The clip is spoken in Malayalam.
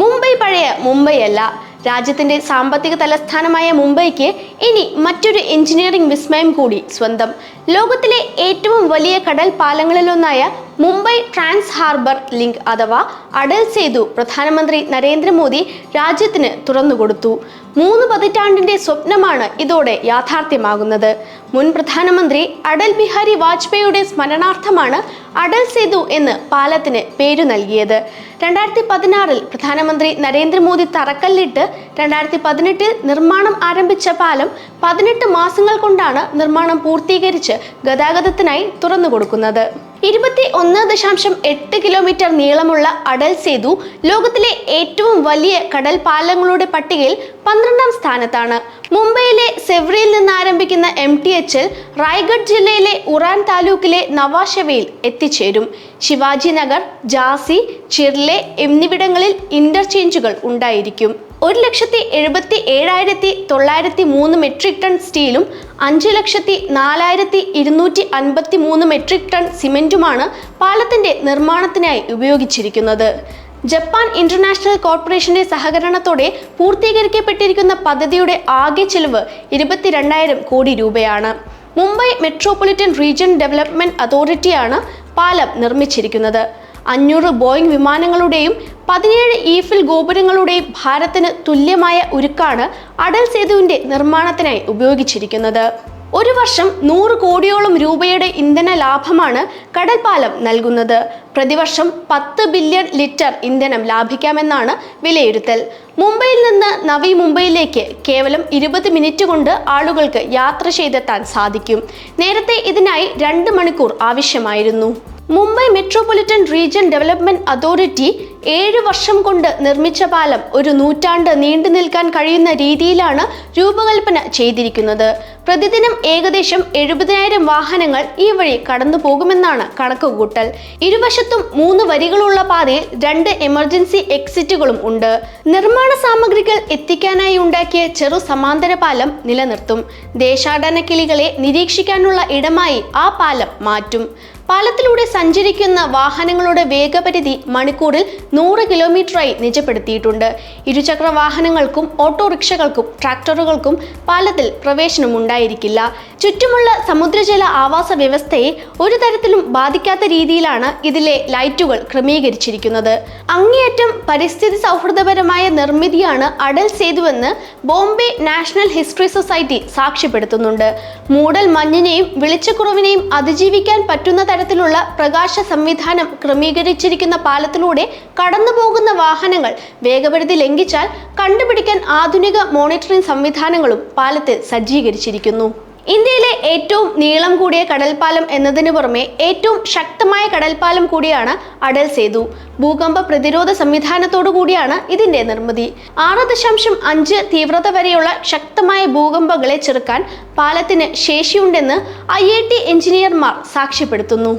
മുംബൈ പഴയ മുംബൈ അല്ല. രാജ്യത്തിന്റെ സാമ്പത്തിക തലസ്ഥാനമായ മുംബൈക്ക് ഇനി മറ്റൊരു എഞ്ചിനീയറിംഗ് വിസ്മയം കൂടി സ്വന്തം. ലോകത്തിലെ ഏറ്റവും വലിയ കടൽ പാലങ്ങളിലൊന്നായ മുംബൈ ട്രാൻസ് ഹാർബർ ലിങ്ക് അഥവാ അടൽ സേതു പ്രധാനമന്ത്രി നരേന്ദ്രമോദി രാജ്യത്തിന് തുറന്നുകൊടുത്തു. മൂന്ന് പതിറ്റാണ്ടിന്റെ സ്വപ്നമാണ് ഇതോടെ യാഥാർത്ഥ്യമാകുന്നത്. മുൻ പ്രധാനമന്ത്രി അടൽ ബിഹാരി വാജ്പേയിയുടെ സ്മരണാർത്ഥമാണ് അടൽ സേതു എന്ന് പാലത്തിന് പേരു നൽകിയത്. രണ്ടായിരത്തി പതിനാറിൽ പ്രധാനമന്ത്രി നരേന്ദ്രമോദി തറക്കല്ലിട്ട് രണ്ടായിരത്തി പതിനെട്ടിൽ നിർമ്മാണം ആരംഭിച്ച പാലം പതിനെട്ട് മാസങ്ങൾ കൊണ്ടാണ് നിർമ്മാണം പൂർത്തീകരിച്ച് ഗതാഗതത്തിനായി തുറന്നു കൊടുക്കുന്നത് ഇരുപത്തി ഒന്ന് ദശാംശം എട്ട് കിലോമീറ്റർ നീളമുള്ള അടൽ സേതു ലോകത്തിലെ ഏറ്റവും വലിയ കടൽ പാലങ്ങളുടെ പട്ടികയിൽ പന്ത്രണ്ടാം സ്ഥാനത്താണ്. മുംബൈയിലെ സെവ്രിയിൽ നിന്ന് ആരംഭിക്കുന്ന എം ടി എച്ച് റായ്ഗഡ് ജില്ലയിലെ ഉറാൻ താലൂക്കിലെ നവാഷവയിൽ എത്തിച്ചേരും. ശിവാജി നഗർ ജാസി ചിർലെ എന്നിവിടങ്ങളിൽ ഇന്റർചേഞ്ചുകൾ ഉണ്ടായിരിക്കും. ഒരു ലക്ഷത്തി എഴുപത്തി ഏഴായിരത്തി തൊള്ളായിരത്തി മൂന്ന് മെട്രിക് ടൺ സ്റ്റീലും അഞ്ച് ലക്ഷത്തി നാലായിരത്തി ഇരുന്നൂറ്റി അൻപത്തി മൂന്ന് മെട്രിക് ടൺ സിമെന്റുമാണ് പാലത്തിന്റെ നിർമ്മാണത്തിനായി ഉപയോഗിച്ചിരിക്കുന്നത്. ജപ്പാൻ ഇന്റർനാഷണൽ കോർപ്പറേഷന്റെ സഹകരണത്തോടെ പൂർത്തീകരിക്കപ്പെട്ടിരിക്കുന്ന പദ്ധതിയുടെ ആകെ ചെലവ് ഇരുപത്തിരണ്ടായിരം കോടി രൂപയാണ്. മുംബൈ മെട്രോപൊളിറ്റൻ റീജിയൻ ഡെവലപ്മെന്റ് അതോറിറ്റിയാണ് പാലം നിർമ്മിച്ചിരിക്കുന്നത്. അഞ്ഞൂറ് ബോയിങ് വിമാനങ്ങളുടെയും പതിനേഴ് ഈഫിൽ ഗോപുരങ്ങളുടെയും ഭാരത്തിന് തുല്യമായ ഉരുക്കാണ് അടൽ സേതുവിന്റെ നിർമ്മാണത്തിനായി ഉപയോഗിച്ചിരിക്കുന്നത്. ഒരു വർഷം നൂറ് കോടിയോളം രൂപയുടെ ഇന്ധന ലാഭമാണ് കടൽപ്പാലം നൽകുന്നത്. പ്രതിവർഷം പത്ത് ബില്യൺ ലിറ്റർ ഇന്ധനം ലാഭിക്കാമെന്നാണ് വിലയിരുത്തൽ. മുംബൈയിൽ നിന്ന് നവി മുംബൈയിലേക്ക് കേവലം ഇരുപത് മിനിറ്റ് കൊണ്ട് ആളുകൾക്ക് യാത്ര ചെയ്തെത്താൻ സാധിക്കും. നേരത്തെ ഇതിനായി രണ്ട് മണിക്കൂർ ആവശ്യമായിരുന്നു. Mumbai metropolitan region development authority ഏഴ് വർഷം കൊണ്ട് നിർമ്മിച്ച പാലം ഒരു നൂറ്റാണ്ട് നീണ്ടു നിൽക്കാൻ കഴിയുന്ന രീതിയിലാണ് രൂപകൽപ്പന ചെയ്തിരിക്കുന്നത്. പ്രതിദിനം ഏകദേശം എഴുപതിനായിരം വാഹനങ്ങൾ ഈ വഴി കടന്നു പോകുമെന്നാണ് കണക്കുകൂട്ടൽ. ഇരുവശത്തും മൂന്ന് വരികളുള്ള പാതയിൽ രണ്ട് എമർജൻസി എക്സിറ്റുകളും ഉണ്ട്. നിർമ്മാണ സാമഗ്രികൾ എത്തിക്കാനായി ഉണ്ടാക്കിയ ചെറു സമാന്തര പാലം നിലനിർത്തും. ദേശാടന കിളികളെ നിരീക്ഷിക്കാനുള്ള ഇടമായി ആ പാലം മാറ്റും. പാലത്തിലൂടെ സഞ്ചരിക്കുന്ന വാഹനങ്ങളുടെ വേഗപരിധി മണിക്കൂറിൽ നൂറ് കിലോമീറ്ററായി നിജപ്പെടുത്തിയിട്ടുണ്ട്. ഇരുചക്ര വാഹനങ്ങൾക്കും ഓട്ടോറിക്ഷകൾക്കും ട്രാക്ടറുകൾക്കും പാലത്തിൽ പ്രവേശനം ഉണ്ടായിരിക്കില്ല ചുറ്റുമുള്ള സമുദ്രജല ആവാസ വ്യവസ്ഥയെ ഒരു തരത്തിലും ബാധിക്കാത്ത രീതിയിലാണ് ഇതിലെ ലൈറ്റുകൾ ക്രമീകരിച്ചിരിക്കുന്നത്. അങ്ങേയറ്റം പരിസ്ഥിതി സൗഹൃദപരമായ നിർമ്മിതിയാണ് അടൽ സേതുവെന്ന് ബോംബെ നാഷണൽ ഹിസ്റ്ററി സൊസൈറ്റി സാക്ഷ്യപ്പെടുത്തുന്നുണ്ട്. മൂടൽ മഞ്ഞിനെയും വെളിച്ചക്കുറവിനെയും അതിജീവിക്കാൻ പറ്റുന്ന തരത്തിലുള്ള പ്രകാശ സംവിധാനം ക്രമീകരിച്ചിരിക്കുന്ന പാലത്തിലൂടെ കടന്നു പോകുന്ന വാഹനങ്ങൾ വേഗപരിധി ലംഘിച്ചാൽ കണ്ടുപിടിക്കാൻ ആധുനിക മോണിറ്ററിംഗ് സംവിധാനങ്ങളും പാലത്തിൽ സജ്ജീകരിച്ചിരിക്കുന്നു. ഇന്ത്യയിലെ ഏറ്റവും നീളം കൂടിയ കടൽപ്പാലം എന്നതിനു പുറമെ ഏറ്റവും ശക്തമായ കടൽപ്പാലം കൂടിയാണ് അടൽ സേതു. ഭൂകമ്പ പ്രതിരോധ സംവിധാനത്തോടു കൂടിയാണ് ഇതിന്റെ നിർമ്മിതി. ആറ് ദശാംശം അഞ്ച് തീവ്രത വരെയുള്ള ശക്തമായ ഭൂകമ്പങ്ങളെ ചെറുക്കാൻ പാലത്തിന് ശേഷിയുണ്ടെന്ന് ഐ എഞ്ചിനീയർമാർ സാക്ഷ്യപ്പെടുത്തുന്നു.